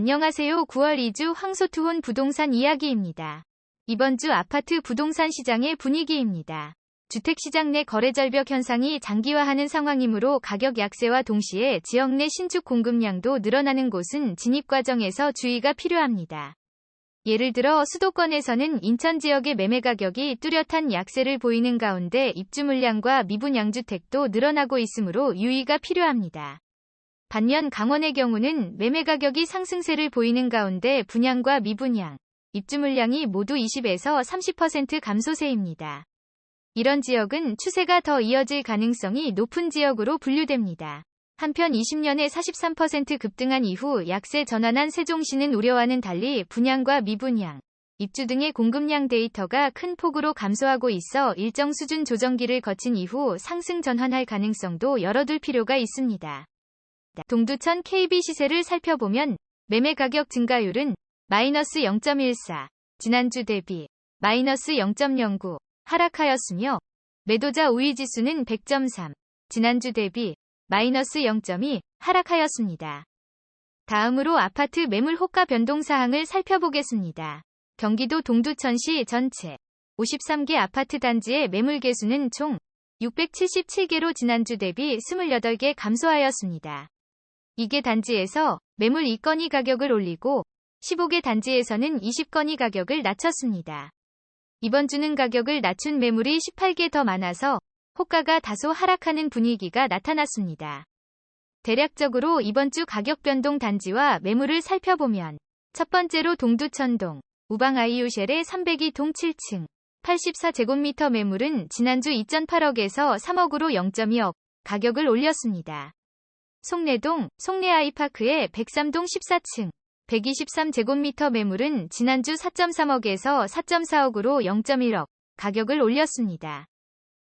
안녕하세요. 9월 2주 황소투혼 부동산 이야기입니다. 이번 주 아파트 부동산 시장의 분위기입니다. 주택시장 내 거래 절벽 현상이 장기화하는 상황이므로 가격 약세와 동시에 지역 내 신축 공급량도 늘어나는 곳은 진입 과정에서 주의가 필요합니다. 예를 들어 수도권에서는 인천 지역의 매매 가격이 뚜렷한 약세를 보이는 가운데 입주 물량과 미분 양 주택도 늘어나고 있으므로 유의가 필요합니다. 반면 강원의 경우는 매매 가격이 상승세를 보이는 가운데 분양과 미분양, 입주 물량이 모두 20에서 30% 감소세입니다. 이런 지역은 추세가 더 이어질 가능성이 높은 지역으로 분류됩니다. 한편 20년에 43% 급등한 이후 약세 전환한 세종시는 우려와는 달리 분양과 미분양, 입주 등의 공급량 데이터가 큰 폭으로 감소하고 있어 일정 수준 조정기를 거친 이후 상승 전환할 가능성도 열어둘 필요가 있습니다. 동두천 KB 시세를 살펴보면 매매 가격 증가율은 마이너스 0.14, 지난주 대비 마이너스 0.09 하락하였으며 매도자 우위 지수는 100.3, 지난주 대비 마이너스 0.2 하락하였습니다. 다음으로 아파트 매물 호가 변동 사항을 살펴보겠습니다. 경기도 동두천시 전체 53개 아파트 단지의 매물 개수는 총 677개로 지난주 대비 28개 감소하였습니다. 이게 단지에서 매물 2건이 가격을 올리고 15개 단지에서는 20건이 가격을 낮췄습니다. 이번 주는 가격을 낮춘 매물이 18개 더 많아서 호가가 다소 하락하는 분위기가 나타났습니다. 대략적으로 이번 주 가격 변동 단지와 매물을 살펴보면 첫 번째로 동두천동, 우방 아이유셸의 302 동 7층, 84제곱미터 매물은 지난주 2.8억에서 3억으로 0.2억 가격을 올렸습니다. 송내동, 송내아이파크의 103동 14층, 123제곱미터 매물은 지난주 4.3억에서 4.4억으로 0.1억 가격을 올렸습니다.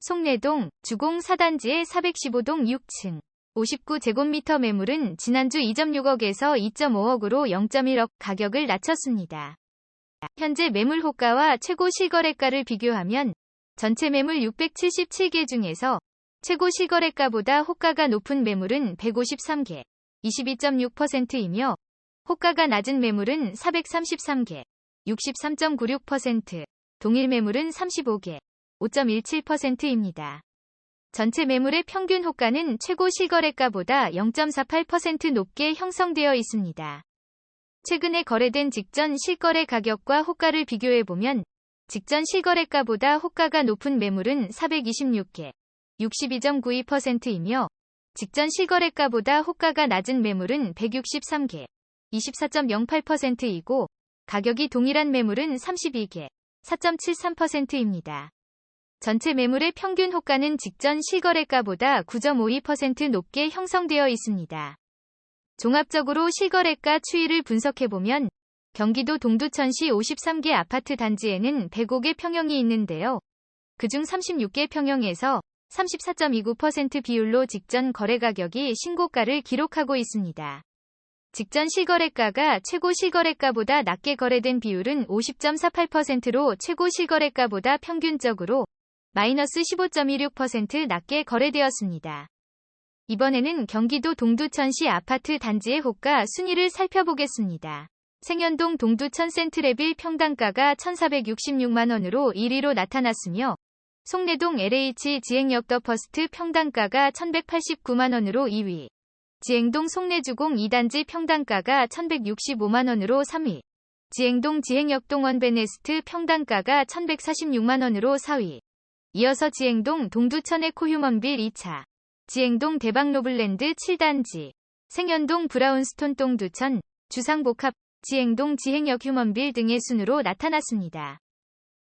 송내동, 주공 4단지의 415동 6층, 59제곱미터 매물은 지난주 2.6억에서 2.5억으로 0.1억 가격을 낮췄습니다. 현재 매물 호가와 최고 실거래가를 비교하면 전체 매물 677개 중에서 최고 실거래가보다 호가가 높은 매물은 153개, 22.6%이며 호가가 낮은 매물은 433개, 63.96%, 동일 매물은 35개, 5.17%입니다. 전체 매물의 평균 호가는 최고 실거래가보다 0.48% 높게 형성되어 있습니다. 최근에 거래된 직전 실거래 가격과 호가를 비교해보면 직전 실거래가보다 호가가 높은 매물은 426개, 62.92%이며 직전 실거래가보다 호가가 낮은 매물은 163개, 24.08%이고 가격이 동일한 매물은 32개, 4.73%입니다. 전체 매물의 평균 호가는 직전 실거래가보다 9.52% 높게 형성되어 있습니다. 종합적으로 실거래가 추이를 분석해보면 경기도 동두천시 53개 아파트 단지에는 105개 평형이 있는데요. 그중 36개 평형에서 34.29% 비율로 직전 거래 가격이 신고가를 기록하고 있습니다. 직전 실거래가가 최고 실거래가보다 낮게 거래된 비율은 50.48%로 최고 실거래가보다 평균적으로 마이너스 15.16% 낮게 거래되었습니다. 이번에는 경기도 동두천시 아파트 단지의 호가 순위를 살펴보겠습니다. 생현동 동두천 센트레빌 평당가가 1466만원으로 1위로 나타났으며 송내동 LH 지행역 더 퍼스트 평당가가 1189만원으로 2위, 지행동 송내주공 2단지 평당가가 1165만원으로 3위, 지행동 지행역동 원베네스트 평당가가 1146만원으로 4위, 이어서 지행동 동두천 에코휴먼빌 2차, 지행동 대박노블랜드 7단지, 생현동 브라운스톤 동두천, 주상복합, 지행동 지행역 휴먼빌 등의 순으로 나타났습니다.